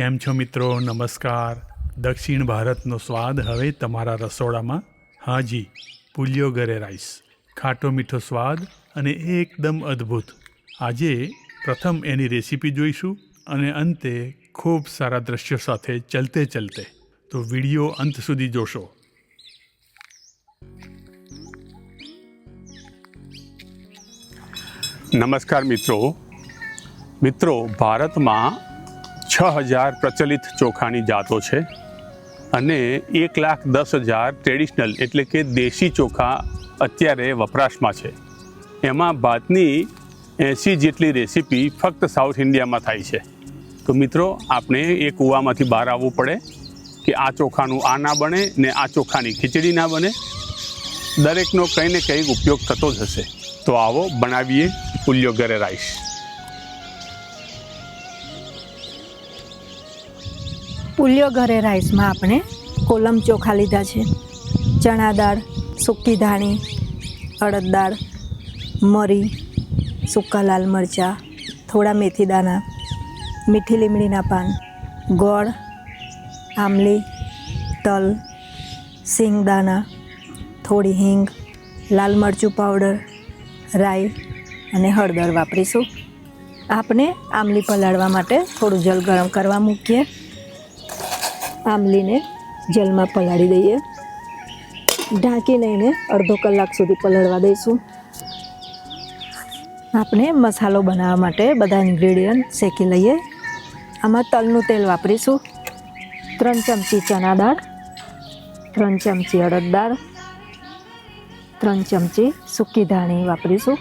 કેમ છો મિત્રો? નમસ્કાર. દક્ષિણ ભારતનો સ્વાદ હવે તમારા રસોડામાં? હાજી પુલિયો ગરે રાઈસ. ખાટો મીઠો સ્વાદ અને એકદમ અદ્ભુત. આજે પ્રથમ એની રેસીપી જોઈશું અને અંતે ખૂબ સારા દ્રશ્યો સાથે ચલતે ચલતે. તો વીડિયો અંત સુધી જોશો. નમસ્કાર મિત્રો. મિત્રો, ભારતમાં છ હજાર પ્રચલિત ચોખાની જાતો છે અને એક લાખ દસ હજાર ટ્રેડિશનલ એટલે કે દેશી ચોખા અત્યારે વપરાશમાં છે. એમાં ભાતની એંસી જેટલી રેસીપી ફક્ત સાઉથ ઇન્ડિયામાં થાય છે. તો મિત્રો, આપણે એ કૂવામાંથી બહાર આવવું પડે કે આ ચોખાનું આ ના બને ને આ ચોખાની ખીચડી ના બને. દરેકનો કંઈ ને કંઈક ઉપયોગ થતો જ હશે. તો આવો બનાવીએ પુલિયો ઘરે રાઈસ પુલિયો ઘરે રાઈસમાં આપણે કોલમ ચોખા લીધા છે. ચણા દાળ, સૂકી ધાણી, અડદ દાળ, મરી, સૂકા લાલ મરચાં, થોડા મેથી દાણા, મીઠી લીમડીના પાન, ગોળ આમલી તલ સિંગદાણા થોડી હિંગ, લાલ મરચું પાવડર, રાઈ અને હળદર વાપરીશું. આપણે આમલી પલાળવા માટે થોડું જલ ગરમ કરવા મૂકીએ. આમલીને જલમાં પલાળી દઈએ. ઢાંકીને એને અડધો કલાક સુધી પલળવા દઈશું. આપણે મસાલો બનાવવા માટે બધા ઇન્ગ્રેડિયન્ટ શેકી લઈએ. આમાં તલનું તેલ વાપરીશું. ત્રણ ચમચી ચણા દાળ, ત્રણ ચમચી અડદ દાળ, ત્રણ ચમચી સૂકી ધાણી વાપરીશું.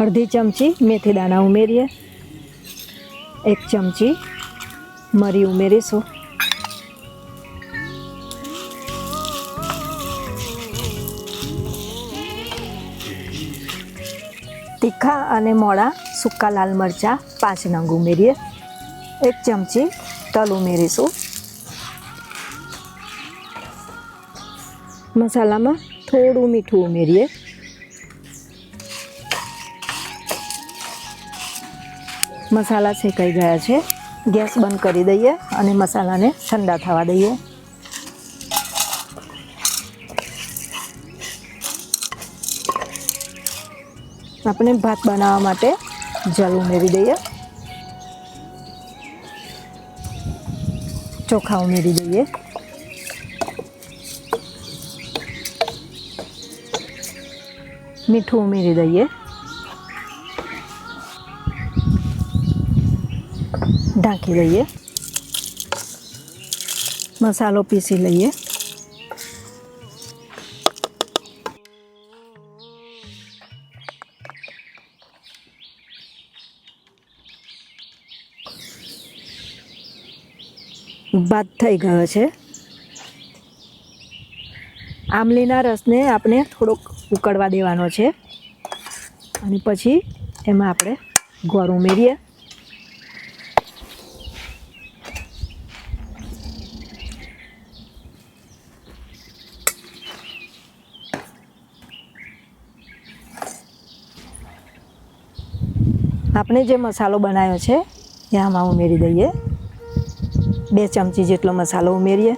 અડધી ચમચી મેથી દાણા ઉમેરીએ. એક ચમચી મરી ઉમેરીશું. તીખા અને મોડા સૂકા લાલ મરચાં પાંચ નંગ ઉમેરીએ. એક ચમચી તલ ઉમેરીશું. મસાલામાં થોડું મીઠું ઉમેરીએ. મસાલા શેકાઈ ગયા છે. ગેસ બંધ કરી દઈએ અને મસાલાને ઠંડા થવા દઈએ. આપણે ભાત બનાવવા માટે જલ ઉમેરી દઈએ. ચોખા ઉમેરી દઈએ. મીઠું ઉમેરી દઈએ. ઢાંકી દઈએ. મસાલો પીસી લઈએ. ભાત થઈ ગયો છે. આમલીના રસને આપણે થોડોક ઉકળવા દેવાનો છે. અને પછી એમાં આપણે ગોળ ઉમેરીએ. આપણે જે મસાલો બનાવ્યો છે એ આમાં ઉમેરી દઈએ. બે ચમચી જેટલો મસાલો ઉમેરીએ.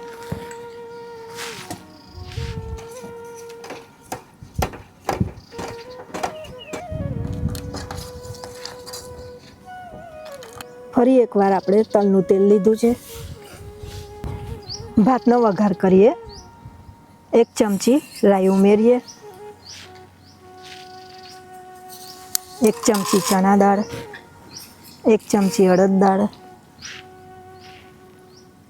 ફરી એકવાર આપણે તલનું તેલ લીધું છે. ભાતનો વઘાર કરીએ. એક ચમચી રાઈ ઉમેરીએ. એક ચમચી ચણા દાળ, એક ચમચી અડદ દાળ,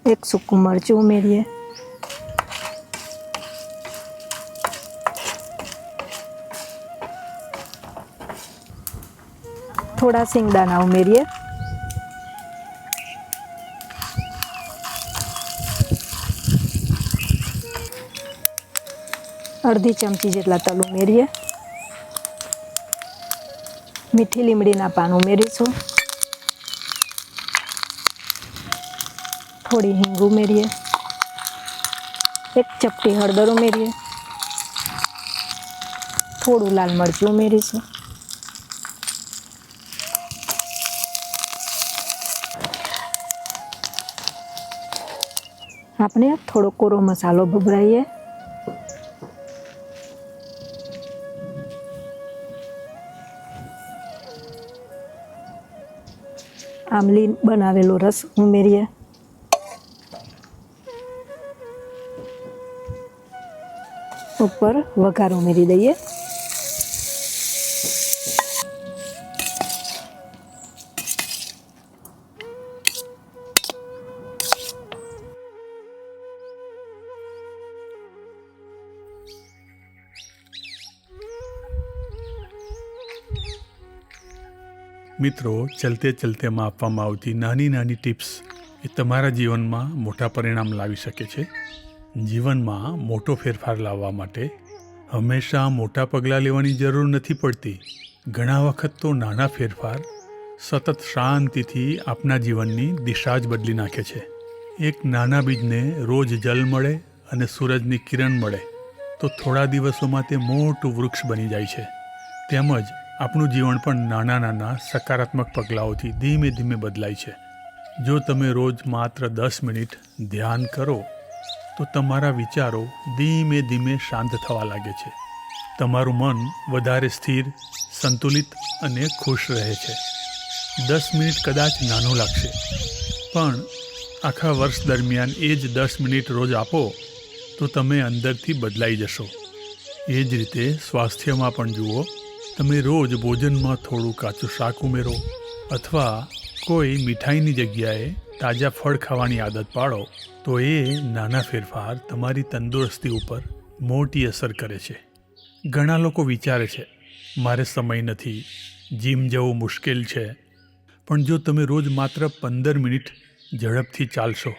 એક સૂકું મરચું ઉમેરીએ. થોડા સિંગદાણા ઉમેરીએ. અડધી ચમચી જેટલા તલ ઉમેરીએ. મીઠી લીમડીના પાન ઉમેરીશું. થોડી હિંગ ઉમેરીએ. એક ચપટી હળદર ઉમેરીએ. થોડું લાલ મરચું ઉમેરીશું. આપણે થોડો કોરો મસાલો ભભરાઈએ. આમલી બનાવેલો રસ ઉમેરીએ. ઉપર વઘાર ઉમેરી દઈએ. મિત્રો, ચલતે ચલતેમાં આપવામાં આવતી નાની નાની ટિપ્સ એ તમારા જીવનમાં મોટા પરિણામ લાવી શકે છે. જીવનમાં મોટો ફેરફાર લાવવા માટે હંમેશા મોટા પગલાં લેવાની જરૂર નથી પડતી. ઘણા વખત તો નાના ફેરફાર સતત શાંતિથી આપના જીવનની દિશા જ બદલી નાખે છે. એક નાના બીજને રોજ જલ મળે અને સૂરજની કિરણ મળે, તો થોડા દિવસોમાં તે મોટું વૃક્ષ બની જાય છે. તેમજ આપણું જીવન પણ નાના નાના સકારાત્મક પગલાઓથી ધીમે ધીમે બદલાય છે. જો તમે રોજ માત્ર દસ મિનિટ ધ્યાન કરો, તો તમારા વિચારો ધીમે ધીમે શાંત થવા લાગે છે. તમારું મન વધારે સ્થિર, સંતુલિત અને ખુશ રહે છે. દસ મિનિટ કદાચ નાનું લાગશે, પણ આખા વર્ષ દરમિયાન એ જ દસ મિનિટ રોજ આપો, તો તમે અંદરથી બદલાઈ જશો. એ જ રીતે સ્વાસ્થ્યમાં પણ જુઓ તમે રોજ ભોજનમાં થોડું કાચું શાક ઉમેરો અથવા કોઈ મીઠાઈની જગ્યાએ તાજા ફળ ખાવાની આદત પાડો, તો એ નાના ફેરફાર તમારી તંદુરસ્તી ઉપર મોટી અસર કરે છે. ઘણા લોકો વિચારે છે, મારે સમય નથી, જીમ જવું મુશ્કેલ છે. પણ જો તમે રોજ માત્ર પંદર મિનિટ ઝડપથી ચાલશો,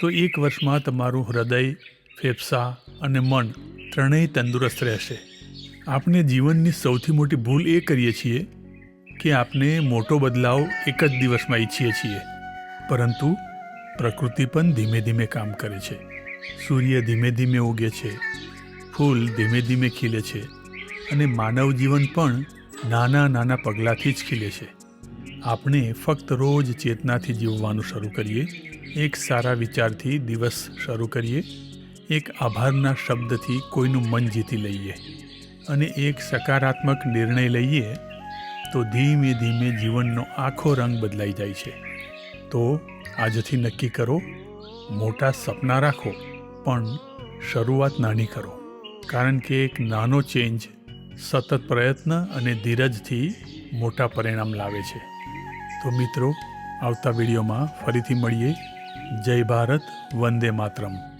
તો એક વર્ષમાં તમારું હૃદય, ફેફસા અને મન ત્રણેય તંદુરસ્ત રહેશે. આપણે જીવનની સૌથી મોટી ભૂલ એ કરીએ છીએ કે આપણે મોટો બદલાવ એક જ દિવસમાં ઈચ્છીએ છીએ. પરંતુ પ્રકૃતિ પણ ધીમે ધીમે કામ કરે છે. સૂર્ય ધીમે ધીમે ઉગે છે, ફૂલ ધીમે ધીમે ખીલે છે અને માનવ જીવન પણ નાના નાના પગલાંથી જ ખીલે છે. આપણે ફક્ત રોજ ચેતનાથી જીવવાનું શરૂ કરીએ, એક સારા વિચારથી દિવસ શરૂ કરીએ, એક આભારના શબ્દથી કોઈનું મન જીતી લઈએ. અને એક સકારાત્મક નિર્ણય લઈએ, તો ધીમે ધીમે જીવનનો આખો રંગ બદલાઈ જાય છે. તો આજથી નક્કી કરો, મોટા સપના રાખો, પણ શરૂઆત નાની કરો. કારણ કે એક નાનો ચેન્જ સતત પ્રયત્ન અને ધીરજથી મોટા પરિણામ લાવે છે. તો મિત્રો, આવતા વિડીયોમાં ફરીથી મળીએ. જય ભારત, વંદે માતરમ.